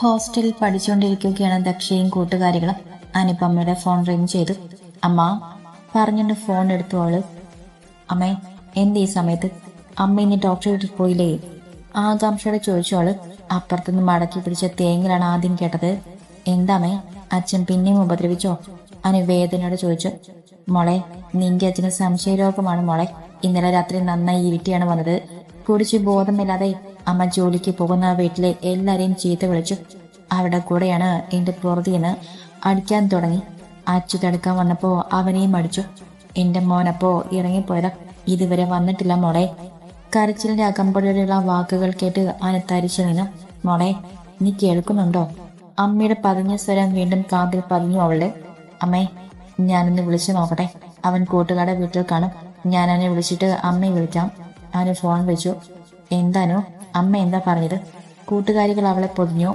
ഹോസ്റ്റലിൽ പഠിച്ചുകൊണ്ടിരിക്കുകയാണ് ദക്ഷയും കൂട്ടുകാരികളും. അനുപമ്മയുടെ phone ring ചെയ്തു. അമ്മ പറഞ്ഞിട്ട് ഫോൺ എടുത്തു അവൾ. അമ്മേ എന്ത് ഈ സമയത്ത്? അമ്മ ഇനി ഡോക്ടറെ വീട്ടിൽ പോയില്ലേ? ആകാംക്ഷയോടെ ചോദിച്ചോൾ അപ്പുറത്തുനിന്ന് മടക്കി പിടിച്ച തേങ്ങലാണ് ആദ്യം കേട്ടത്. എന്താമേ അച്ഛൻ പിന്നെയും ഉപദ്രവിച്ചോ? അനു വേദനയോടെ ചോദിച്ചു. മോളെ നിന്റെ അച്ഛന് സംശയരോഗമാണ് മോളെ. ഇന്നലെ രാത്രി നന്നായി ഇരുട്ടിയാണ് വന്നത്. കുടിച്ച് ബോധമില്ലാതെ അമ്മ ജോലിക്ക് പോകുന്ന വീട്ടിലെ എല്ലാവരെയും ചീത്ത വിളിച്ചു. അവരുടെ കൂടെയാണ് എന്റെ പ്രവൃത്തിയെന്ന് അടിക്കാൻ തുടങ്ങി. അച്ചു തടുക്കാൻ വന്നപ്പോ അവനെയും അടിച്ചു. എന്റെ മോനപ്പോ ഇറങ്ങിപ്പോയതാ. ഇതുവരെ വന്നിട്ടില്ല മോളെ. കരച്ചിലിന്റെ അകമ്പടിയുള്ള വാക്കുകൾ കേട്ട് അവന് തരിച്ചു നിന്നു. മോളെ നീ കേൾക്കുന്നുണ്ടോ? അമ്മയുടെ പതിഞ്ഞ സ്വരം വീണ്ടും കാതിൽ പതിഞ്ഞു അവളുടെ. അമ്മേ ഞാനൊന്ന് വിളിച്ചു നോക്കട്ടെ. അവൻ കൂട്ടുകാരുടെ വീട്ടിൽ കാണും. ഞാൻ അവനെ വിളിച്ചിട്ട് അമ്മയെ വിളിക്കാം. അവന് ഫോൺ വെച്ചു. എന്താനോ? അമ്മ എന്താ പറഞ്ഞത്? കൂട്ടുകാരികൾ അവളെ പൊതിഞ്ഞു.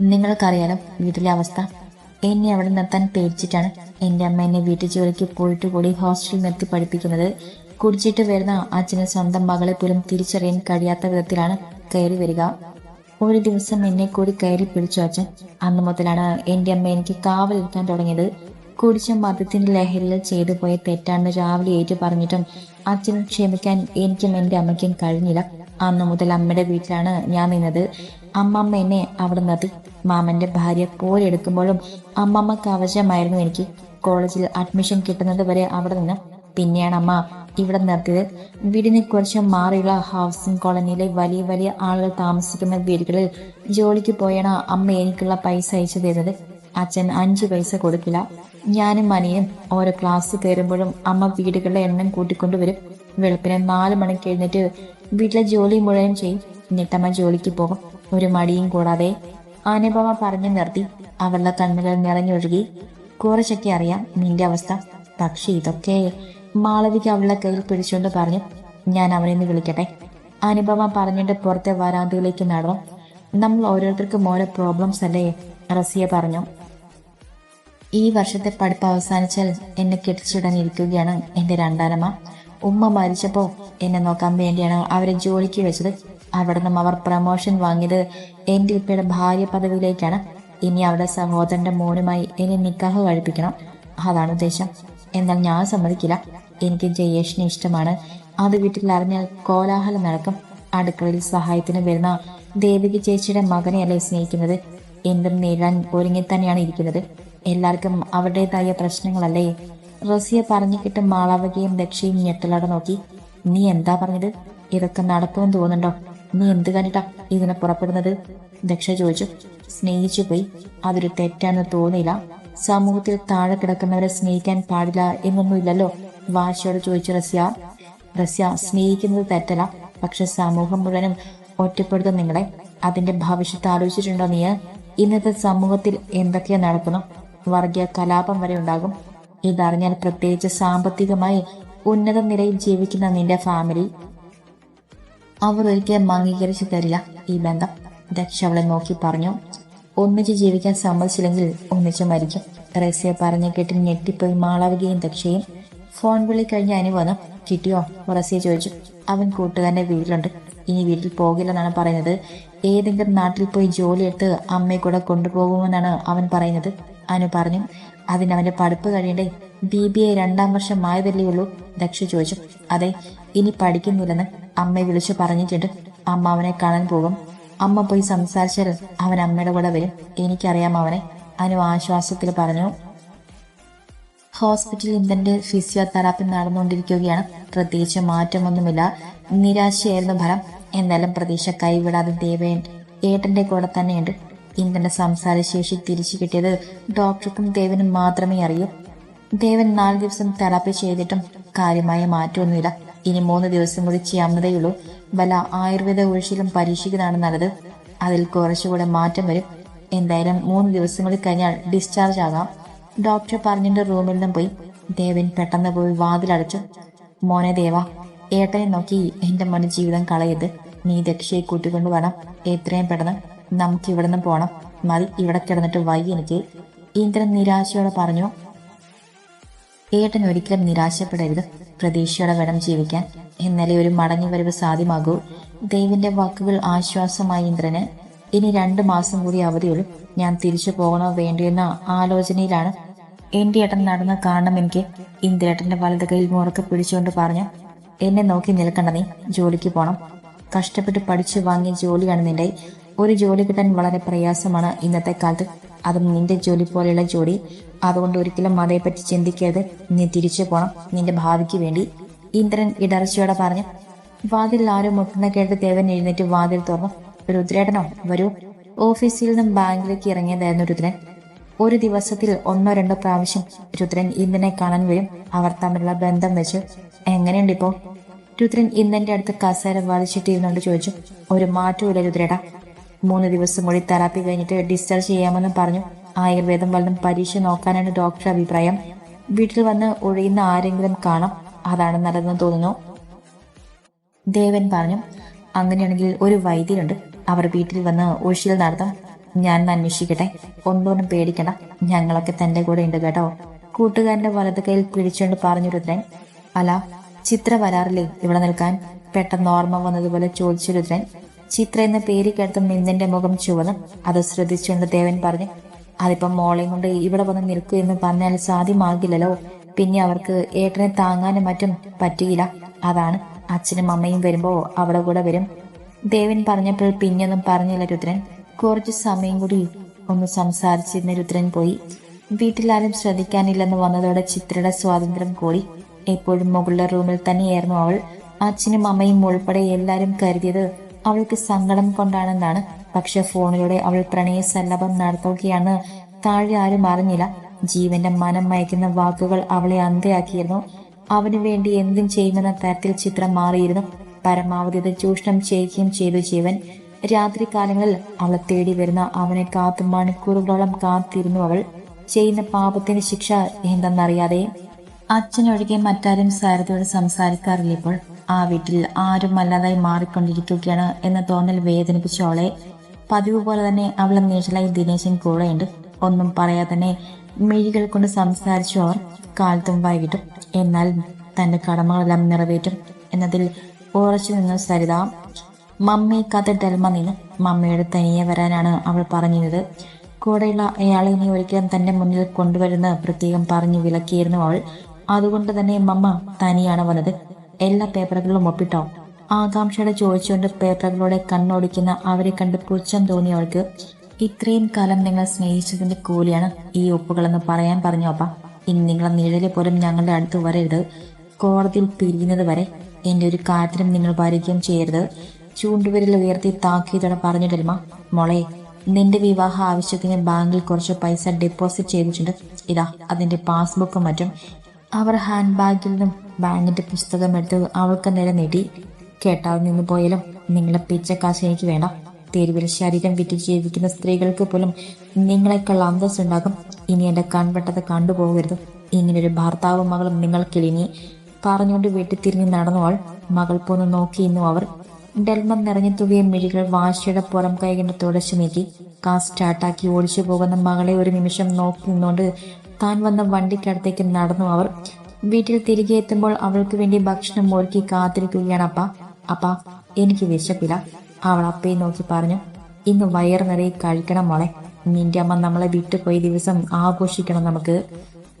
നിങ്ങൾക്കറിയാലോ വീട്ടിലെ അവസ്ഥ. എന്നെ അവിടെ നിർത്താൻ പേടിച്ചിട്ടാണ് എന്റെ അമ്മ എന്നെ വീട്ടു ജോലിക്ക് പോയിട്ട് കൂടി ഹോസ്റ്റലിൽ നിർത്തി പഠിപ്പിക്കുന്നത്. കുടിച്ചിട്ട് വരുന്ന അച്ഛന് സ്വന്തം മകളെ പോലും തിരിച്ചറിയാൻ കഴിയാത്ത വിധത്തിലാണ് കയറി വരിക. ഒരു ദിവസം എന്നെ കൂടി കയറി പിടിച്ചു അച്ഛൻ. അന്ന് മുതലാണ് എന്റെ അമ്മ എനിക്ക് കാവലിരിക്കാൻ തുടങ്ങിയത്. കുടിച്ച മതത്തിന്റെ ലഹരിയിൽ ചെയ്തു പോയ തെറ്റാണെന്ന് രാവിലെ ഏറ്റു പറഞ്ഞിട്ടും അച്ഛനും ക്ഷമിക്കാൻ എനിക്കും എന്റെ അമ്മയ്ക്കും കഴിഞ്ഞില്ല. അന്ന് മുതൽ അമ്മയുടെ വീട്ടിലാണ് ഞാൻ നിന്നത്. അമ്മമ്മ എന്നെ അവിടെ നിർത്തി മാമന്റെ ഭാര്യ പോലെടുക്കുമ്പോഴും അമ്മമ്മക്ക് ആവശ്യമായിരുന്നു എനിക്ക് കോളേജിൽ അഡ്മിഷൻ കിട്ടുന്നത് വരെ അവിടെ നിന്ന്. പിന്നെയാണ് അമ്മ ഇവിടെ നിർത്തിയത്. വീടിന് കുറച്ച് മാറിയുള്ള ഹൗസിംഗ് കോളനിയിലെ വലിയ വലിയ ആളുകൾ താമസിക്കുന്ന വീടുകളിൽ ജോലിക്ക് പോയാണ് അമ്മ എനിക്കുള്ള പൈസ അയച്ചു തരുന്നത്. അച്ഛൻ അഞ്ച് പൈസ കൊടുക്കില്ല. ഞാനും മനിയും ഓരോ ക്ലാസ് കയറുമ്പോഴും അമ്മ വീടുകളുടെ എണ്ണം കൂട്ടിക്കൊണ്ടുവരും. വെളുപ്പിനെ നാല് മണിക്ക് എഴുന്നേറ്റ് വീട്ടിലെ ജോലി മുഴുവൻ ചെയ്യും എന്നിട്ടമ്മ ജോലിക്ക് പോകും ഒരു മടിയും കൂടാതെ അനുപമ പറഞ്ഞു നിർത്തി. അവളുടെ കണ്ണുകൾ നിറഞ്ഞൊഴുകി. കുറച്ചൊക്കെ അറിയാം നിന്റെ അവസ്ഥ. പക്ഷെ ഇതൊക്കെ മാളവിക അവളുടെ കയ്യിൽ പിടിച്ചുകൊണ്ട് പറഞ്ഞു. ഞാൻ അവനെ ഒന്ന് വിളിക്കട്ടെ. അനുപമ പറഞ്ഞിട്ട് പുറത്തെ വരാന്തയിലേക്ക് നടന്നു. നമ്മൾ ഓരോരുത്തർക്കും ഓരോ പ്രോബ്ലംസ് അല്ലേ? റസിയ പറഞ്ഞു. ഈ വർഷത്തെ പഠിപ്പ് അവസാനിച്ചാൽ എന്നെ കെട്ടിച്ചിടാൻ ഇരിക്കുകയാണ് എന്റെ രണ്ടാനമ്മ. ഉമ്മ മരിച്ചപ്പോൾ എന്നെ നോക്കാൻ വേണ്ടിയാണ് അവരെ ജോലിക്ക് വെച്ചത് അവിടെ നിന്നും അവർ പ്രമോഷൻ വാങ്ങിയത് എന്റെ ഉപ്പയുടെ ഭാര്യ പദവിയിലേക്കാണ്. ഇനി അവരുടെ സഹോദരന്റെ മോനുമായി എന്നെ നിക്കാഹ് കഴിപ്പിക്കണം. അതാണ് ഉദ്ദേശം. എന്നാൽ ഞാൻ സമ്മതിക്കില്ല. എനിക്ക് ജയേഷിനെ ഇഷ്ടമാണ്. അത് വീട്ടിൽ അറിഞ്ഞാൽ കോലാഹലം നടക്കും. അടുക്കളയിൽ സഹായത്തിന് വരുന്ന ദേവികി ചേച്ചിയുടെ മകനെയല്ലേ സ്നേഹിക്കുന്നത്? എന്തും നേരിടാൻ ഒരുങ്ങി തന്നെയാണ് ഇരിക്കുന്നത്. എല്ലാവർക്കും അവരുടേതായ പ്രശ്നങ്ങളല്ലേ? റസിയ പറഞ്ഞു കിട്ടും മാളവകയും ദക്ഷയും ഞെട്ടലോടെ നോക്കി. നീ എന്താ പറഞ്ഞത്? ഇതൊക്കെ നടക്കുമെന്ന് തോന്നുന്നുണ്ടോ? നീ എന്ത് കണ്ടിട്ടാ ഇതിനെ പുറപ്പെടുന്നത്? ദക്ഷ ചോദിച്ചു. സ്നേഹിച്ചു പോയി. അതൊരു തെറ്റാണെന്ന് തോന്നിയില്ല. സമൂഹത്തിൽ താഴെ കിടക്കുന്നവരെ സ്നേഹിക്കാൻ പാടില്ല എന്നൊന്നുമില്ലല്ലോ വാശിയോട് ചോദിച്ചു റസ്യ. റസ്യ സ്നേഹിക്കുന്നത് തെറ്റല്ല. പക്ഷെ സമൂഹം മുഴുവനും ഒറ്റപ്പെടുത്തും നിങ്ങളെ. അതിന്റെ ഭവിഷ്യത്ത് ആലോചിച്ചിട്ടുണ്ടോ നീ? ഇന്നത്തെ സമൂഹത്തിൽ എന്തൊക്കെയാ നടക്കുന്നു? വർഗീയ കലാപം വരെ ഉണ്ടാകും. ഇതറിഞ്ഞാൽ പ്രത്യേകിച്ച് സാമ്പത്തികമായി ഉന്നത നിലയിൽ ജീവിക്കുന്ന നിന്റെ ഫാമിലി അവർ ഒരിക്കലും അംഗീകരിച്ചു തരില്ല ഈ ബന്ധം. ദക്ഷ അവളെ നോക്കി പറഞ്ഞു ഒന്നിച്ച് ജീവിക്കാൻ സമ്മതിച്ചില്ലെങ്കിൽ ഒന്നിച്ച് മരിക്കും. റസിയെ പറഞ്ഞ കെട്ടി ഞെട്ടിപ്പോയി മാളവികയും ദക്ഷയും. ഫോൺ വിളി കഴിഞ്ഞ് അനു വന്നു കിട്ടിയോ? റസിയ ചോദിച്ചു. അവൻ കൂട്ടുകാരന്റെ വീട്ടിലുണ്ട്. ഇനി വീട്ടിൽ പോകില്ലെന്നാണ് പറയുന്നത്. ഏതെങ്കിലും നാട്ടിൽ പോയി ജോലിയെടുത്ത് അമ്മയെ കൂടെ കൊണ്ടുപോകുമെന്നാണ് അവൻ പറയുന്നത് അനു പറഞ്ഞു. അതിനവന്റെ പഠിപ്പ് കഴിയണ്ടേ? ബി ബി എ രണ്ടാം വർഷം ആയതല്ലേ ഉള്ളൂ ദക്ഷ ചോദിച്ചു. അതെ ഇനി പഠിക്കുന്നില്ലെന്ന് അമ്മയെ വിളിച്ചു പറഞ്ഞിട്ടുണ്ട്. അമ്മ അവനെ കാണാൻ പോകും. അമ്മ പോയി സംസാരിച്ചാൽ അവൻ അമ്മയുടെ കൂടെ വരും. എനിക്കറിയാം അവനെ അനു ആശ്വാസത്തിൽ പറഞ്ഞു. ഹോസ്പിറ്റലിൽ ഇന്ദ്രന്റെ ഫിസിയോതെറാപ്പി നടന്നുകൊണ്ടിരിക്കുകയാണ്. പ്രത്യേകിച്ച് മാറ്റമൊന്നുമില്ല. നിരാശയായിരുന്നു ഫലം. എന്നാലും പ്രതീക്ഷ കൈവിടാതെ ദേവയൻ ഏട്ടന്റെ കൂടെ തന്നെയുണ്ട്. ഇന്ദ്രന്റെ സംസാരശേഷി തിരിച്ചു കിട്ടിയത് ഡോക്ടർക്കും ദേവനും മാത്രമേ അറിയൂ. ദേവൻ നാല് ദിവസം തെറാപ്പി ചെയ്തിട്ടും കാര്യമായ മാറ്റമൊന്നുമില്ല. ഇനി മൂന്ന് ദിവസം കൂടി ചെയ്യാവുന്നതേയുള്ളൂ. വല്ല ആയുർവേദ ഒഴിച്ചിലും പരീക്ഷിക്കുന്നതാണ് നല്ലത്. അതിൽ കുറച്ചുകൂടെ മാറ്റം വരും. എന്തായാലും മൂന്ന് ദിവസം കൂടി കഴിഞ്ഞാൽ ഡിസ്ചാർജ് ആകാം. ഡോക്ടർ പറഞ്ഞിട്ട് റൂമിൽ നിന്നും പോയി. ദേവൻ പെട്ടെന്ന് പോയി വാതിലടച്ചു മോനെ ദേവ ഏട്ടനെ നോക്കി എന്റെ മോനെ ജീവിതം കളയരുത്. നീ ദക്ഷയെ കൂട്ടിക്കൊണ്ടു വേണം എത്രയും പെട്ടെന്ന് നമുക്ക് ഇവിടെ നിന്ന് പോണം. മതി ഇവിടെ കിടന്നിട്ട് വൈകി എനിക്ക്. ഇന്ദ്രൻ നിരാശയോടെ പറഞ്ഞു ഏട്ടൻ ഒരിക്കലും നിരാശപ്പെടരുത്. പ്രതീക്ഷയോടെ വേണം ജീവിക്കാൻ. ഇന്നലെ ഒരു മടങ്ങി വരവ് സാധ്യമാകൂ. ദൈവിന്റെ വാക്കുകൾ ആശ്വാസമായി ഇന്ദ്രന്. ഇനി രണ്ട് മാസം കൂടി അവധിയുള്ളൂ. ഞാൻ തിരിച്ചു പോകണോ വേണ്ടിയെന്ന ആലോചനയിലാണ് എന്റെ ഏട്ടൻ നടന്ന കാരണം എനിക്ക് ഇന്ദ്രേട്ടന്റെ വലത് കയ്യിൽ മുറക്കെ പിടിച്ചുകൊണ്ട് പറഞ്ഞു എന്നെ നോക്കി നിൽക്കണ്ട നീ. ജോലിക്ക് പോണം. കഷ്ടപ്പെട്ട് പഠിച്ചു വാങ്ങിയ ജോലിയാണ് നിന്റെ. ഒരു ജോലി കിട്ടാൻ വളരെ പ്രയാസമാണ് ഇന്നത്തെ കാലത്ത്. അതും നിന്റെ ജോലി പോലെയുള്ള ജോലി. അതുകൊണ്ട് ഒരിക്കലും അതേപ്പറ്റി ചിന്തിക്കരുത്. നീ തിരിച്ചു പോണം. നിന്റെ ഭാവിക്ക് വേണ്ടി. ഇന്ദ്രൻ ഇടർച്ചയോടെ പറഞ്ഞു വാതിൽ ആരും മുട്ടുന്ന കേട്ട് ദേവൻ എഴുന്നേറ്റ് വാതിൽ തുറന്നു. രുദ്രേട്ടനോ വരൂ. ഓഫീസിൽ നിന്നും ബാങ്കിലേക്ക് ഇറങ്ങിയതായിരുന്നു രുദ്രൻ. ഒരു ദിവസത്തിൽ ഒന്നോ രണ്ടോ പ്രാവശ്യം രുദ്രൻ ഇന്ദ്രനെ കാണാൻ വരും. അവർ തമ്മിലുള്ള ബന്ധം വെച്ച്. എങ്ങനെയുണ്ട് ഇപ്പോ? രുദ്രൻ ഇന്ദ്രന്റെ അടുത്ത് കസേര വലിച്ചിട്ടിരുന്നുകൊണ്ട് ചോദിച്ചു ഒരു മാറ്റമില്ല രുദ്രേട്ടാ. മൂന്ന് ദിവസം കൂടി തെറാപ്പി കഴിഞ്ഞിട്ട് ഡിസ്ചാർജ് ചെയ്യാമെന്ന് പറഞ്ഞു. ആയുർവേദം വല്ലതും പരീക്ഷ നോക്കാനാണ് ഡോക്ടർ അഭിപ്രായം. വീട്ടിൽ വന്ന് ഒഴിയുന്ന ആരെങ്കിലും കാണാം. അതാണ് നല്ലതെന്ന് തോന്നുന്നു. ദേവൻ പറഞ്ഞു അങ്ങനെയാണെങ്കിൽ ഒരു വൈദ്യരുണ്ട്. അവർ വീട്ടിൽ വന്ന് ഒഴിച്ചിൽ നടത്താം. ഞാൻ അന്വേഷിക്കട്ടെ. ഒന്നോടും പേടിക്കണ്ട. ഞങ്ങളൊക്കെ തന്റെ കൂടെ ഉണ്ട് കേട്ടോ. കൂട്ടുകാരന്റെ വലത് കയ്യിൽ പിടിച്ചുകൊണ്ട് പറഞ്ഞു രുദ്രൻ അല ചിത്ര വരാറില്ലേ ഇവിടെ നിൽക്കാൻ? പെട്ടെന്ന് ഓർമ്മ വന്നതുപോലെ ചോദിച്ചു രുദ്രൻ ചിത്ര എന്ന പേര് കേട്ടും നിന്ദന്റെ മുഖം ചുവന്നു അത് ശ്രദ്ധിച്ചുകൊണ്ട് ദേവൻ പറഞ്ഞു അതിപ്പം മോളെയും കൊണ്ട് ഇവിടെ വന്ന് നിൽക്കൂ എന്ന് പറഞ്ഞാൽ സാധ്യമാകില്ലല്ലോ. പിന്നെ അവർക്ക് ഏട്ടനെ താങ്ങാനും മറ്റും പറ്റിയില്ല. അതാണ് അച്ഛനും അമ്മയും വരുമ്പോ അവിടെ കൂടെ വരും. ദേവൻ പറഞ്ഞപ്പോൾ പിന്നെയൊന്നും പറഞ്ഞില്ല രുദ്രൻ. കുറച്ച് സമയം കൂടി ഒന്ന് സംസാരിച്ചിരുന്ന രുദ്രൻ പോയി. വീട്ടിലാരും ശ്രദ്ധിക്കാനില്ലെന്ന് വന്നതോടെ ചിത്രയുടെ സ്വാതന്ത്ര്യം കൂടി. എപ്പോഴും മുകളിലെ റൂമിൽ തന്നെയായിരുന്നു അവൾ. അച്ഛനും അമ്മയും ഉൾപ്പെടെ എല്ലാരും കരുതിയത് അവൾക്ക് സങ്കടം കൊണ്ടാണെന്നാണ്. പക്ഷെ ഫോണിലൂടെ അവൾ പ്രണയ സല്ലഭം നടത്തുകയാണ് താഴെ ആരും അറിഞ്ഞില്ല. ജീവന്റെ മനം മയക്കുന്ന വാക്കുകൾ അവളെ അന്തയാക്കിയിരുന്നു അവന് വേണ്ടി എന്തും ചെയ്യുമെന്ന തരത്തിൽ ചിത്രം മാറിയിരുന്നു. പരമാവധി അത് ചൂഷണം ചെയ്യുകയും ചെയ്തു ജീവൻ. രാത്രി കാലങ്ങളിൽ അവളെ തേടി വരുന്ന അവനെ കാത്തു മണിക്കൂറുകളോളം കാത്തിരുന്നു അവൾ. ചെയ്യുന്ന പാപത്തിന് ശിക്ഷ എന്തെന്നറിയാതെ അച്ഛനൊഴികെ മറ്റാരും സാരഥിയോട് സംസാരിക്കാറില്ല ഇപ്പോൾ. ആ വീട്ടിൽ ആരും അല്ലാതായി മാറിക്കൊണ്ടിരിക്കുകയാണ് എന്ന തോന്നൽ വേദനിപ്പിച്ച അവളെ പതിവ് പോലെ തന്നെ അവളെ നീഷലായി ദിനേശൻ കൂടെയുണ്ട്. ഒന്നും പറയാതെ തന്നെ മിഴികൾ കൊണ്ട് സംസാരിച്ചു അവർ കാലത്തും വൈകിട്ടും. എന്നാൽ തന്റെ കടമകളെല്ലാം നിറവേറ്റും എന്നതിൽ ഉറച്ചു നിന്നു സരിത. മമ്മി കഥ ഡൽമ നിന്ന് മമ്മിയുടെ തനിയെ വരാനാണ് അവൾ പറഞ്ഞിരുന്നത്. കൂടെയുള്ള അയാളെ ഇനി ഒരിക്കലും തന്റെ മുന്നിൽ കൊണ്ടുവരുന്ന പ്രത്യേകം പറഞ്ഞു വിലക്കിയിരുന്നു അവൾ. അതുകൊണ്ട് തന്നെ മമ്മ തനിയാണ് വന്നത്. എല്ലാ പേപ്പറുകളും ഒപ്പിട്ടോ? ആകാംക്ഷയുടെ ചോദിച്ചുകൊണ്ട് പേപ്പറുകളോടെ കണ്ണോടിക്കുന്ന അവരെ കണ്ട് പുച്ഛം തോന്നി അവൾക്ക് ഇത്രയും കാലം നിങ്ങൾ സ്നേഹിച്ചതിന്റെ കൂലിയാണ് ഈ ഒപ്പുകളെന്ന് പറയാൻ പറഞ്ഞു അപ്പ ഇനി നിങ്ങളെ നിഴലെ പോലും ഞങ്ങളുടെ അടുത്ത് വരരുത്. കോടതിയിൽ പിരിയുന്നത് വരെ എന്റെ ഒരു കാര്യത്തിനും നിങ്ങൾ വരികയും ചെയ്യരുത്. ചൂണ്ടുവിരൽ ഉയർത്തി താക്കിയതോടെ പറഞ്ഞു മോളെ നിന്റെ വിവാഹ ആവശ്യത്തിന് ബാങ്കിൽ കുറച്ച് പൈസ ഡെപ്പോസിറ്റ് ചെയ്തിട്ടുണ്ട്. ഇതാ അതിന്റെ പാസ്ബുക്കും മറ്റും അവർ ഹാൻഡ് ബാഗിൽ നിന്നും ബാങ്കിന്റെ പുസ്തകം എടുത്ത് അവൾക്ക് നേരെ നീട്ടി കേട്ടാൽ നിന്ന് പോയാലും നിങ്ങളെ പിച്ചക്കാശ് എനിക്ക് വേണ്ട. തെരുവിൽ ശരീരം വിറ്റ് ജീവിക്കുന്ന സ്ത്രീകൾക്ക് പോലും നിങ്ങളെക്കാൾ അന്തസ് ഉണ്ടാകും. ഇനി എന്റെ കൺവെട്ടത് കണ്ടുപോകരുത്. ഇങ്ങനൊരു ഭർത്താവും മകളും നിങ്ങൾക്കിളിനി പറഞ്ഞുകൊണ്ട് വീട്ടിൽ തിരിഞ്ഞ് നടന്നവൾ മകൾ പോന്ന് നോക്കിയിരുന്നു അവർ. ഡെൽമം നിറഞ്ഞ തുകയ മിഴികൾ വാശിയുടെ പുറം കൈകൊണ്ട് തുടച്ചു നീക്കി കാർ സ്റ്റാർട്ടാക്കി ഓടിച്ചു പോകുന്ന മകളെ ഒരു നിമിഷം നോക്കി നിന്നുകൊണ്ട് താൻ വന്ന വണ്ടിക്കടുത്തേക്ക് നടന്നു അവർ. വീട്ടിൽ തിരികെ എത്തുമ്പോൾ അവൾക്ക് വേണ്ടി ഭക്ഷണം ഒരുക്കി കാത്തിരിക്കുകയാണ് അപ്പ. അപ്പ എനിക്ക് വിശപ്പില്ല. അവൾ അപ്പയെ നോക്കി പറഞ്ഞു ഇന്ന് വയർ നിറയെ കഴിക്കണം മോളെ. നിന്റെ അമ്മ നമ്മളെ വിട്ടുപോയി ദിവസം ആഘോഷിക്കണം നമുക്ക്.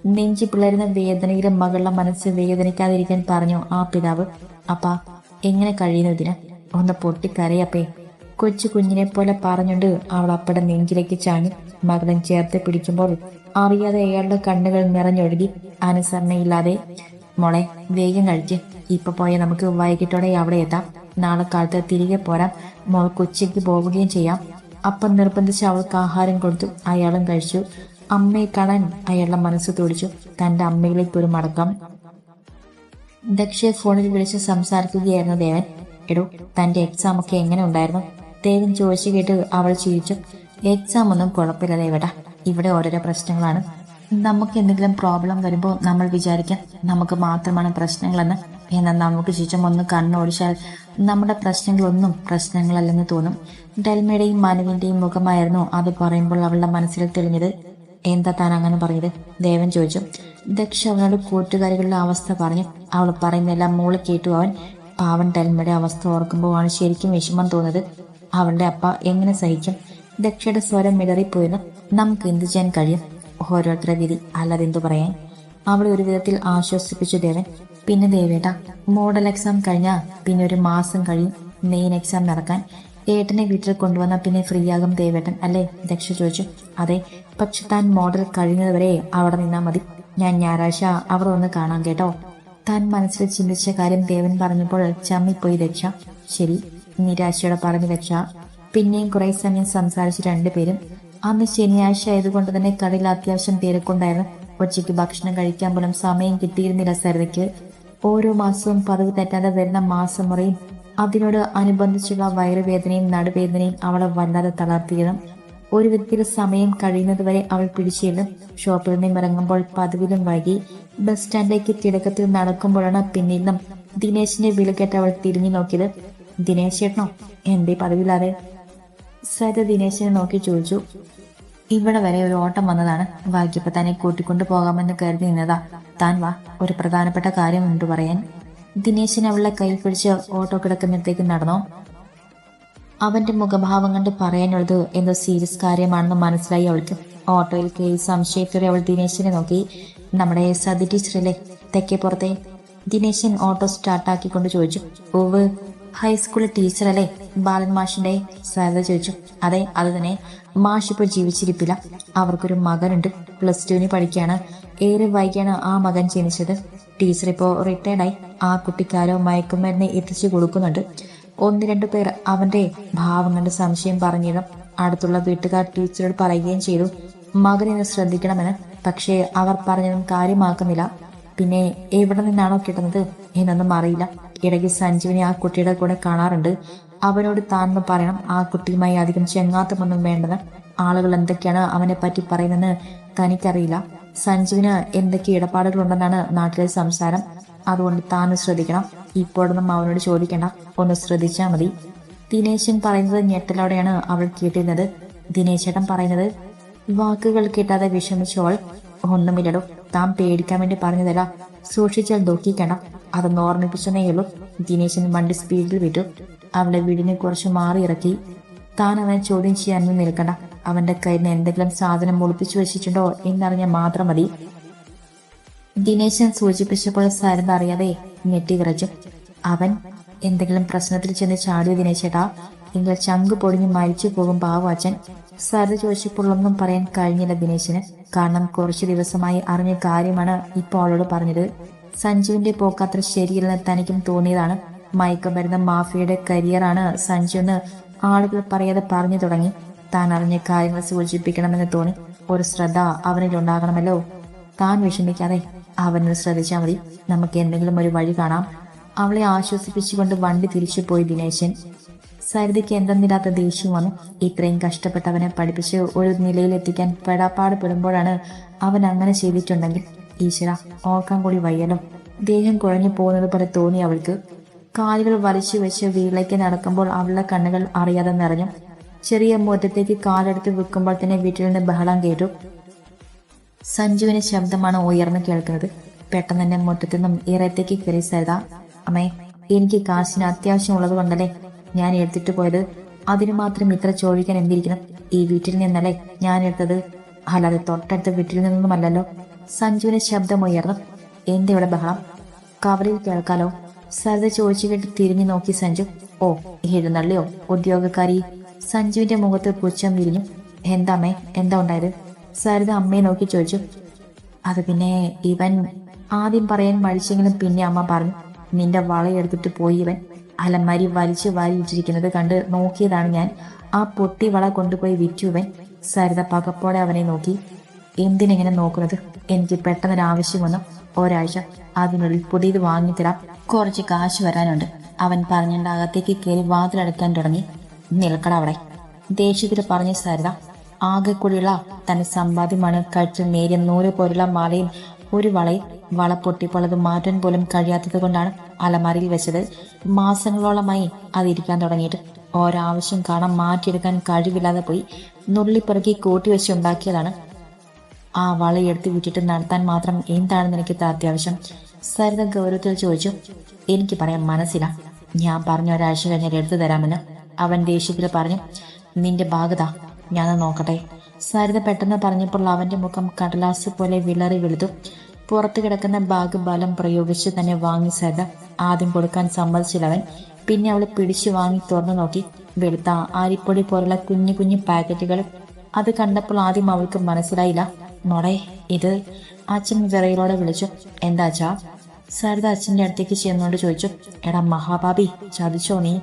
നെഞ്ചി പിളരുന്ന വേദനയിലും മകളുടെ മനസ്സ് വേദനിക്കാതിരിക്കാൻ പറഞ്ഞു ആ പിതാവ്. അപ്പ എങ്ങനെ കഴിയുന്നു ഇതിന്? ഒന്ന് പൊട്ടിക്കരയപ്പേ കൊച്ചു കുഞ്ഞിനെ പോലെ പറഞ്ഞുകൊണ്ട് അവൾ അപ്പടെ നെഞ്ചിലേക്ക് ചാഞ്ഞു മകൻ ചേർത്ത് പിടിക്കുമ്പോൾ അറിയാതെ അയാളുടെ കണ്ണുകൾ നിറഞ്ഞൊഴുകി അനുസരണയില്ലാതെ മോളെ വേഗം കഴിച്ച്. ഇപ്പൊ പോയ നമുക്ക് വൈകിട്ടോടെ അവിടെ എത്താം. നാളെ കാലത്ത് തിരികെ പോരാം. മോൾ കൊച്ചിക്ക് പോവുകയും ചെയ്യാം. അപ്പം നിർബന്ധിച്ച് അവൾക്ക് ആഹാരം കൊടുത്തു. അയാളും കഴിച്ചു. അമ്മയെ കാണാൻ അയാളുടെ മനസ്സ് തുടിച്ചു. തന്റെ അമ്മയിലേക്ക് ഒരു മടക്കം ദക്ഷയെ ഫോണിൽ വിളിച്ച് സംസാരിക്കുകയായിരുന്നു ദേവൻ എടോ തന്റെ എക്സാം ഒക്കെ എങ്ങനെ ഉണ്ടായിരുന്നു? ദേവൻ ചോദിച്ചു കേട്ട് അവൾ ചിരിച്ചു. എക്സാം ഒന്നും കുഴപ്പമില്ല ദേവട്ടാ ഇവിടെ ഓരോരോ പ്രശ്നങ്ങളാണ്. നമുക്ക് എന്തെങ്കിലും പ്രോബ്ലം വരുമ്പോൾ നമ്മൾ വിചാരിക്കാം നമുക്ക് മാത്രമാണ് പ്രശ്നങ്ങളെന്ന്. എന്നാൽ നമുക്ക് ചുറ്റും ഒന്ന് കണ്ണോടിച്ചാൽ നമ്മുടെ പ്രശ്നങ്ങളൊന്നും പ്രശ്നങ്ങളല്ലെന്ന് തോന്നും. ഡൽമയുടെയും മനുവിന്റെയും മുഖമായിരുന്നു അത് പറയുമ്പോൾ അവളുടെ മനസ്സിൽ തെളിഞ്ഞത്. എന്താ താൻ അങ്ങനെ പറഞ്ഞത്? ദേവൻ ചോദിച്ചു. ദക്ഷ അവനോട് കൂട്ടുകാരികളുടെ അവസ്ഥ പറഞ്ഞു. അവൾ പറയുന്നതെല്ലാം മോളെ കേട്ടു. അവൻ പാവൻ ഡൽമയുടെ അവസ്ഥ ഓർക്കുമ്പോൾ ആണ് ശരിക്കും വിഷമം തോന്നുന്നത്. അവളുടെ അപ്പ എങ്ങനെ സഹിക്കും? ദക്ഷയുടെ സ്വരം മിടറിപ്പോയിരുന്നു നമുക്ക് എന്തു ചെയ്യാൻ കഴിയും? ഓരോരുത്തരുടെ വിധി അല്ലാതെ എന്തു പറയാൻ? അവളെ ഒരു വിധത്തിൽ ആശ്വസിപ്പിച്ചു ദേവൻ. പിന്നെ ദേവേട്ട മോഡൽ എക്സാം കഴിഞ്ഞാൽ പിന്നെ ഒരു മാസം കഴിയും മെയിൻ എക്സാം നടക്കാൻ. ഏട്ടനെ വീട്ടിൽ കൊണ്ടുവന്നാൽ പിന്നെ ഫ്രീ ആകും ദേവേട്ടൻ അല്ലേ? ദക്ഷ ചോദിച്ചു. അതെ പക്ഷെ താൻ മോഡൽ കഴിയുന്നതുവരെ അവിടെ നിന്നാൽ മതി. ഞാൻ ഞായറാഴ്ച അവിടെ ഒന്ന് കാണാൻ കേട്ടോ. താൻ മനസ്സിൽ ചിന്തിച്ച കാര്യം ദേവൻ പറഞ്ഞപ്പോൾ ചമ്മിപ്പോയി ദക്ഷ. ശരി നിരാശയോടെ പറഞ്ഞു വെച്ച പിന്നെയും കുറെ സമയം സംസാരിച്ച് രണ്ടുപേരും അന്ന് ശനിയാഴ്ച ആയതുകൊണ്ട് തന്നെ കടയിൽ അത്യാവശ്യം തിരക്കുണ്ടായിരുന്നു ഉച്ചയ്ക്ക് ഭക്ഷണം കഴിക്കാൻ പോലും സമയം കിട്ടിയിരുന്നില്ല സരിതയ്ക്ക്. ഓരോ മാസവും പതിവ് തെറ്റാതെ വരുന്ന മാസം മുറയും അതിനോട് അനുബന്ധിച്ചുള്ള വയറുവേദനയും നടുവേദനയും അവളെ വല്ലാതെ തളർത്തിയതും ഒരു വിധത്തിൽ സമയം കഴിയുന്നതുവരെ അവൾ പിടിച്ചിരുന്നു. ഷോപ്പിൽ നിന്നും ഇറങ്ങുമ്പോൾ പതിവിലും വൈകി. ബസ് സ്റ്റാൻഡിലേക്ക് തിടക്കത്തിൽ നടക്കുമ്പോഴാണ് പിന്നിൽ നിന്നും ദിനേശിന്റെ വിളിക്കേറ്റ് അവൾ തിരിഞ്ഞു നോക്കിയത്. ദിനേശ് ചേട്ടനോ എന്തേ പതിവില്ലാതെ. സരിത ദിനേശിനെ നോക്കി ചോദിച്ചു. ഇവിടെ വരെ ഒരു ഓട്ടം വന്നതാണ്. ഭാഗ്യപ്പ തന്നെ കൂട്ടിക്കൊണ്ടു പോകാമെന്ന് കരുതി നിന്നതാ. താൻ വാ ഒരു പ്രധാനപ്പെട്ട കാര്യം ഉണ്ട് പറയാൻ. ദിനേശൻ അവളെ കൈ പിടിച്ച് ഓട്ടോ കിടക്കുന്നിടത്തേക്ക് നടന്നോ? അവന്റെ മുഖഭാവം കണ്ട് പറയാനുള്ളത് എന്തോ സീരിയസ് കാര്യമാണെന്ന് മനസ്സിലായി അവൾക്ക്. ഓട്ടോയിൽ കയറി സംശയത്തോടെ അവൾ ദിനേശിനെ നോക്കി. നമ്മുടെ സതി ടീച്ചറല്ലേ? തെക്കേ പുറത്തെ ദിനേശൻ ഓട്ടോ സ്റ്റാർട്ടാക്കിക്കൊണ്ട് ചോദിച്ചു. ഓവ് ഹൈസ്കൂൾ ടീച്ചറല്ലേ ബാലൻ മാഷിന്റെ സരിത ചോദിച്ചു. അതെ അത് തന്നെ. മാഷ് ഇപ്പോൾ ജീവിച്ചിരിപ്പില്ല. അവർക്കൊരു മകനുണ്ട്. പ്ലസ് ടുവിന് പഠിക്കുകയാണ്. ഏറെ വൈകിയാണ് ആ മകൻ ജനിച്ചത്. ടീച്ചർ ഇപ്പോൾ റിട്ടയർഡായി ആ കുട്ടിക്കാരോ മയക്കുമരുന്ന് എത്തിച്ചു കൊടുക്കുന്നുണ്ട്. ഒന്ന് രണ്ടു പേർ അവന്റെ ഭാവങ്ങളുടെ സംശയം പറഞ്ഞിടും അടുത്തുള്ള വീട്ടുകാർ ടീച്ചറോട് പറയുകയും ചെയ്തു. മകനെ ശ്രദ്ധിക്കണമെന്ന്. പക്ഷേ അവർ പറഞ്ഞതും കാര്യമാക്കുന്നില്ല. പിന്നെ എവിടെ നിന്നാണോ കിട്ടുന്നത് എന്നൊന്നും അറിയില്ല. ഇടയ്ക്ക് സഞ്ജീവിനെ ആ കുട്ടിയുടെ കൂടെ കാണാറുണ്ട്. അവനോട് താന്ന് പറയണം. ആ കുട്ടിയുമായി അധികം ചെങ്ങാത്തമൊന്നും വേണ്ടത് ആളുകൾ എന്തൊക്കെയാണ് അവനെ പറ്റി പറയുന്നതെന്ന് തനിക്കറിയില്ല. സഞ്ജുവിന് എന്തൊക്കെ ഇടപാടുകളുണ്ടെന്നാണ് നാട്ടിലെ സംസാരം. അതുകൊണ്ട് താനും ശ്രദ്ധിക്കണം. ഇപ്പോഴൊന്നും അവനോട് ചോദിക്കണ്ട. ഒന്ന് ശ്രദ്ധിച്ചാൽ മതി. ദിനേശൻ പറയുന്നത് ഞെട്ടലോടെയാണ് അവൾ കേട്ടിരുന്നത്. ദിനേശേട്ടൻ പറയുന്നത് വാക്കുകൾ കേട്ടാതെ വിഷമിച്ചവൾ ഒന്നുമില്ലടോ. താൻ പേടിക്കാൻ വേണ്ടി പറഞ്ഞതല്ല സൂക്ഷിച്ചാൽ ദുഃഖിക്കണം അതൊന്ന് ഓർമ്മിപ്പിച്ചെന്നേ ഉള്ളൂ. ദിനേശൻ വണ്ടി സ്പീഡിൽ വിട്ടു. അവളുടെ വീടിനെ കുറച്ച് മാറി ഇറക്കി. താൻ അവനെ ചോദ്യം ചെയ്യാനൊന്നും നിൽക്കണ്ട. അവന്റെ കയ്യിൽ നിന്ന് എന്തെങ്കിലും സാധനം ഒളിപ്പിച്ചു വെച്ചിട്ടുണ്ടോ എന്നറിഞ്ഞാൽ മാത്രം മതി. ദിനേശൻ സൂചിപ്പിച്ചപ്പോൾ സരിത അറിയാതെ ഞെട്ടി വിറച്ചു. അവൻ എന്തെങ്കിലും പ്രശ്നത്തിൽ ചെന്ന് ചാടിയ ദിനേശേട്ടാ? നിങ്ങൾ ചങ്ക് പൊടിഞ്ഞ് മരിച്ചു പോകും പാവാച്ചൻ സരിത ചോദിച്ചപ്പോഴൊന്നും പറയാൻ കഴിഞ്ഞില്ല ദിനേശിന്. കാരണം കുറച്ചു ദിവസമായി അറിഞ്ഞ കാര്യമാണ് ഇപ്പോൾ അവളോട് പറഞ്ഞത്. സഞ്ജുവിന്റെ പോക്കത്ര ശരിയല്ലെന്ന് തനിക്കും തോന്നിയതാണ്. മയക്കമരുന്ന മാഫിയയുടെ കരിയറാണ് സഞ്ജു എന്ന് ആളുകൾ പറയാതെ പറഞ്ഞു തുടങ്ങി. താൻ അറിഞ്ഞ കാര്യങ്ങൾ സൂചിപ്പിക്കണമെന്ന് തോന്നി. ഒരു ശ്രദ്ധ അവനിൽ ഉണ്ടാകണമല്ലോ. താൻ വിഷമിക്കാതെ അവനെ ശ്രദ്ധിച്ചാൽ മതി. നമുക്ക് എന്തെങ്കിലും ഒരു വഴി കാണാം. അവളെ ആശ്വസിപ്പിച്ചുകൊണ്ട് വണ്ടി തിരിച്ചു പോയി ദിനേശൻ. സരിതയ്ക്ക് എന്തെന്നില്ലാത്ത ദേഷ്യം വന്നു. ഇത്രയും കഷ്ടപ്പെട്ടവനെ പഠിപ്പിച്ച് ഒരു നിലയിലെത്തിക്കാൻ പെടാപ്പാട് പെടുമ്പോഴാണ് അവൻ അങ്ങനെ ചെയ്തിട്ടുണ്ടെങ്കിൽ. ഈശ്വര ഓർക്കാൻ കൂടി വയ്യലും ദേഹം കുഴഞ്ഞു പോകുന്നത് പോലെ തോന്നി അവൾക്ക്. കാലുകൾ വലിച്ചു വെച്ച് വീട്ടിലേക്ക് നടക്കുമ്പോൾ അവളുടെ കണ്ണുകൾ അറിയാതെ നിറഞ്ഞു. ചെറിയ മുറ്റത്തേക്ക് കാലെടുത്ത് വെക്കുമ്പോൾ തന്നെ വീട്ടിൽ നിന്ന് ബഹളം കേട്ടു. സഞ്ജുവിന്റെ ശബ്ദമാണ് ഉയർന്നു കേൾക്കുന്നത്. പെട്ടെന്ന് തന്നെ മുറ്റത്തു നിന്നും ഇറയത്തേക്ക് കയറി സരിത അമ്മേ എനിക്ക് കാശിന് അത്യാവശ്യം ഉള്ളത് കൊണ്ടല്ലേ ഞാൻ എടുത്തിട്ട് പോയത് അതിനു മാത്രം ഇത്ര ചോദിക്കാൻ എന്തിരിക്കണം? ഈ വീട്ടിൽ നിന്നല്ലേ ഞാൻ എടുത്തത്. അല്ലാതെ തൊട്ടടുത്ത വീട്ടിൽ നിന്നൊന്നുമല്ലല്ലോ. സഞ്ജുവിന്റെ ശബ്ദം ഉയർന്നു എന്റെ ഇവിടെ ബഹളം? കവറിൽ കേൾക്കാലോ? സരിത ചോദിച്ചു കേട്ട് തിരിഞ്ഞു നോക്കി സഞ്ജു. ഓ എഴുന്നള്ളിയോ ഉദ്യോഗക്കാരി? സഞ്ജുവിന്റെ മുഖത്ത് പുച്ഛം വിരിഞ്ഞു. എന്താ അമ്മേ എന്താ ഉണ്ടായത്? സരിത അമ്മയെ നോക്കി ചോദിച്ചു. അത് പിന്നെ ഇവൻ ആദ്യം പറയാൻ മടിച്ചെങ്കിലും പിന്നെ അമ്മ പറഞ്ഞു. നിന്റെ വളയെടുത്തിട്ട് പോയി ഇവൻ. അലമാരി വലിച്ചു വാരി ഇട്ടിരിക്കുന്നത് കണ്ട് നോക്കിയതാണ് ഞാൻ. ആ പൊട്ടിവള കൊണ്ടുപോയി വിറ്റുവൻ. സരിത പകപ്പോടെ അവനെ നോക്കി. എന്തിനെങ്ങനെ നോക്കുന്നത്? എനിക്ക് പെട്ടെന്നൊരു ആവശ്യം വന്നു. ഒരാഴ്ച അതിനുള്ളിൽ പുതിയത് വാങ്ങിത്തരാം. കുറച്ച് കാശ് വരാനുണ്ട്. അവൻ പറഞ്ഞുകൊണ്ട് അകത്തേക്ക് കയറി വാതിലടക്കാൻ തുടങ്ങി. നിൽക്കട അവിടെ. ദേഷ്യത്തിൽ പറഞ്ഞ സരിത ആകെ തന്റെ സമ്പാദ്യമാണ് കഴുത്തിൽ നേരിയ നൂൽ പോലുള്ള മാലയും ഒരു വളയിൽ വള പൊട്ടിപ്പോളത് മാറ്റാൻ പോലും കഴിയാത്തത് കൊണ്ടാണ് അലമാരിയിൽ വെച്ചത്. മാസങ്ങളോളമായി അതിരിക്കാൻ തുടങ്ങിയിട്ട് ഒരാവശ്യം കാണാൻ മാറ്റിയെടുക്കാൻ കഴിവില്ലാതെ പോയി നുള്ളിപ്പിറക്കി കൂട്ടിവെച്ച് ഉണ്ടാക്കിയതാണ്. ആ വളയെടുത്ത് വിറ്റിട്ട് നടത്താൻ മാത്രം എന്താണ് നിനക്ക് ഇത്ര അത്യാവശ്യം. സരിത ഗൗരവത്തിൽ ചോദിച്ചു എനിക്ക് പറയാൻ മനസ്സില്ല. ഞാൻ പറഞ്ഞ ഒരാഴ്ച കഴിഞ്ഞാൽ എടുത്തു തരാമെന്ന്. അവൻ ദേഷ്യത്തിൽ പറഞ്ഞു നിന്റെ ഭാഗത. ഞാനത് നോക്കട്ടെ. സരിത പെട്ടെന്ന് പറഞ്ഞപ്പോൾ അവന്റെ മുഖം കടലാസ് പോലെ വിളറി വെളുത്തു പുറത്തു കിടക്കുന്ന ബാഗ് ബലം പ്രയോഗിച്ച് തന്നെ വാങ്ങി സരിത ആദ്യം കൊടുക്കാൻ സമ്മതിച്ചില്ലവൻ പിന്നെ അവൾ പിടിച്ചു വാങ്ങി തുറന്നു നോക്കി. വെളുത്ത ആരിപ്പൊടി പോലുള്ള കുഞ്ഞു കുഞ്ഞു പാക്കറ്റുകൾ. അത് കണ്ടപ്പോൾ ആദ്യം അവൾക്ക് മനസ്സിലായില്ല. മോളെ ഇത് അച്ഛൻ വിറയിലോടെ വിളിച്ചു. എന്താ അച്ഛാ? സരിത അച്ഛന്റെ അടുത്തേക്ക് ചെന്നുകൊണ്ട് ചോദിച്ചു. എടാ മഹാബാബി ചതിച്ചോ നീ?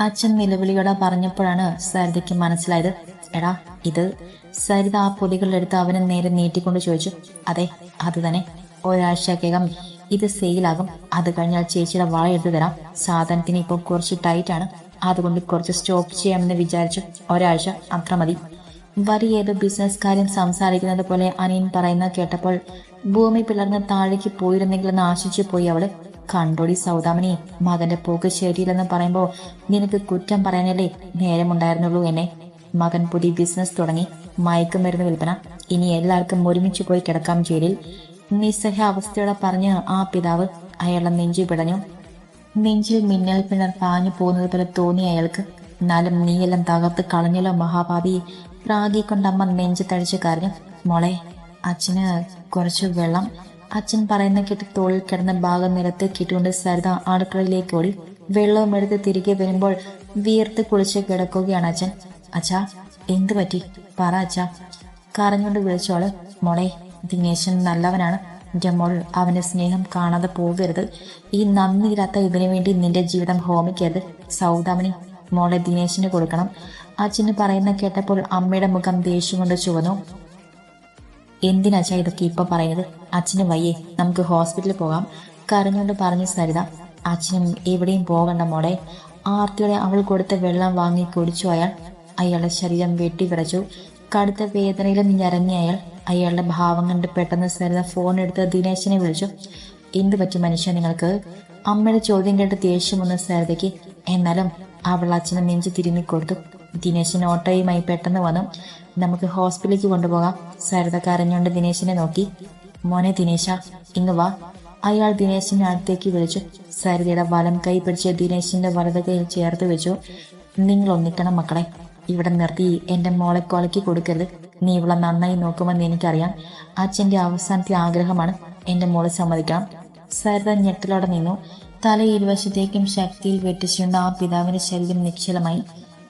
അച്ഛൻ നിലവിളിയോടെ പറഞ്ഞപ്പോഴാണ് സരിതയ്ക്ക് മനസ്സിലായത്. എടാ ഇത് സരിത ആ പൊടികളെടുത്ത് അവനെ നേരെ നീട്ടിക്കൊണ്ട് ചോദിച്ചു അതെ അത് തന്നെ. ഒരാഴ്ചക്കകം ഇത് സെയിലാകും. അത് കഴിഞ്ഞാൽ ചേച്ചിയുടെ വള എടുത്തു തരാം. സാധനത്തിന് ഇപ്പോൾ കുറച്ച് ടൈറ്റാണ് അതുകൊണ്ട് കുറച്ച് സ്റ്റോപ്പ് ചെയ്യാമെന്ന് വിചാരിച്ചു. ഒരാഴ്ച അത്ര മതി. വരി ഏതോ ബിസിനസ് കാര്യം സംസാരിക്കുന്നത് പോലെ അനിയൻ പറയുന്ന കേട്ടപ്പോൾ ഭൂമി പിളർന്ന് താഴേക്ക് പോയിരുന്നെങ്കിലെന്ന് ആശിച്ചു പോയി അവൾ. കണ്ടോടി സൗദാമനി മകന്റെ പോക്ക് ശരിയില്ലെന്ന് പറയുമ്പോൾ നിനക്ക് കുറ്റം പറയാനല്ലേ നേരമുണ്ടായിരുന്നുള്ളൂ എന്നെ. മകൻ പുതിയ ബിസിനസ് തുടങ്ങി. മയക്കുമരുന്ന് വിൽപ്പന. ഇനി എല്ലാവർക്കും ഒരുമിച്ച് പോയി കിടക്കാം ജയിലിൽ. നിസ്സഹ അവസ്ഥയോടെ പറഞ്ഞ് ആ പിതാവ് അയാളെ നെഞ്ചു പിടഞ്ഞു. നെഞ്ചിൽ മിന്നൽ പിണർ പാഞ്ഞു പോകുന്നത് പോലെ തോന്നി അയാൾക്ക്. എന്നാലും നീയെല്ലാം തകർത്ത് കളഞ്ഞല്ലോ മഹാഭാവി പ്രാഗിക്കൊണ്ട് അമ്മ നെഞ്ച് തഴിച്ച് കരഞ്ഞു. മോളെ അച്ഛന് കുറച്ച് വെള്ളം. അച്ഛൻ പറയുന്ന കേട്ട് തോളിൽ കിടന്ന ഭാഗം നിരത്ത് കിട്ടുകൊണ്ട് സരിത അടുക്കളയിലേക്ക് ഓടി. വെള്ളവും എടുത്ത് തിരികെ വരുമ്പോൾ വീർത്ത് കുളിച്ച് കിടക്കുകയാണ് അച്ഛൻ. അച്ഛാ എന്ത് പറ്റി? പറ അച്ഛാ. കരഞ്ഞുകൊണ്ട് വിളിച്ചോൾ മോളെ ദിനേശൻ നല്ലവനാണ്. എന്റെ മോൾ അവന്റെ സ്നേഹം കാണാതെ പോകരുത്. ഈ നന്ദിയില്ലാത്ത ഇതിനു വേണ്ടി നിന്റെ ജീവിതം ഹോമിക്കരുത്. സൗദാമിനി മോളെ ദിനേശിന് കൊടുക്കണം. അച്ഛന് പറയുന്ന കേട്ടപ്പോൾ അമ്മയുടെ മുഖം ദേഷ്യം കൊണ്ട് ചുവന്നു. എന്തിനാച്ചാ ഇതൊക്കെ ഇപ്പൊ പറയുന്നത്? അച്ഛന് വയ്യേ നമുക്ക് ഹോസ്പിറ്റലിൽ പോകാം. കരഞ്ഞുകൊണ്ട് പറഞ്ഞു സരിത അച്ഛനും എവിടെയും പോകണ്ട മോളെ. ആർത്തിയുടെ അവൾ കൊടുത്ത വെള്ളം വാങ്ങി കുടിച്ചു അയാൾ അയാളുടെ ശരീരം വെട്ടിവിറച്ചു കടുത്ത വേദനയിലും ഞരങ്ങിയ അയാൾ അയാളുടെ ഭാവം കണ്ട് പെട്ടെന്ന് സരിത ഫോൺ എടുത്ത് ദിനേശിനെ വിളിച്ചു. എന്ത് പറ്റി മനുഷ്യ നിങ്ങൾക്ക്? അമ്മയുടെ ചോദ്യം കേട്ട് ദേഷ്യം വന്ന സരിതയ്ക്ക് എന്നാലും അവൾ അച്ഛനെ നെഞ്ചു കൊടുത്തു. ദിനേശൻ ഓട്ടോയുമായി പെട്ടെന്ന് വന്നു. നമുക്ക് ഹോസ്പിറ്റലിലേക്ക് കൊണ്ടുപോകാം. സരിത കരഞ്ഞുകൊണ്ട് ദിനേശിനെ നോക്കി. മോനെ ദിനേശ ഇങ്ങ് വാ. അയാൾ ദിനേശിന്റെ അടുത്തേക്ക് വിളിച്ചു. സരിതയുടെ വലം കൈ പിടിച്ച് ദിനേശിന്റെ വലത് കൈ ചേർത്ത് വെച്ചു. നിങ്ങൾ ഒന്നിക്കണം മക്കളെ. ഇവിടെ നിർത്തി എന്റെ മോളെ കൊലക്കി കൊടുക്കരുത്. നീ ഇവളെ നന്നായി നോക്കുമെന്ന് എനിക്കറിയാം. അച്ഛന്റെ അവസാനത്തെ ആഗ്രഹമാണ് എന്റെ മോളെ സമ്മതിക്കണം. സരിത ഞെട്ടലോടെ നിന്നു. തല ഇരുവശത്തേക്കും ശക്തിയിൽ വെട്ടിച്ചുകൊണ്ട് ആ പിതാവിന്റെ ശരീരം നിശ്ചലമായി.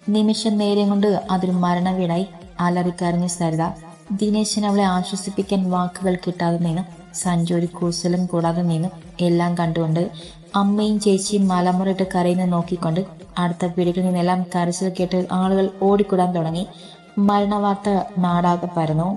നിമിഷം നേരം കൊണ്ട് അതൊരു മരണവീടായി അലറിക്കരഞ്ഞു സരിത. ദിനേശൻ അവളെ ആശ്വസിപ്പിക്കാൻ വാക്കുകൾ കിട്ടാതെ നിന്നു. സഞ്ജു ഒരു കൂസലും കൂടാതെ നിന്നു. എല്ലാം കണ്ടുകൊണ്ട് അമ്മയും ചേച്ചിയും മലമുറയിട്ട് കരയുന്ന നോക്കിക്കൊണ്ട് അടുത്ത വീടുകളിൽ നിന്നെല്ലാം കരച്ചിൽ കേട്ട് ആളുകൾ ഓടിക്കൂടാൻ തുടങ്ങി. മരണവാർത്ത നാടാകെ പരന്നു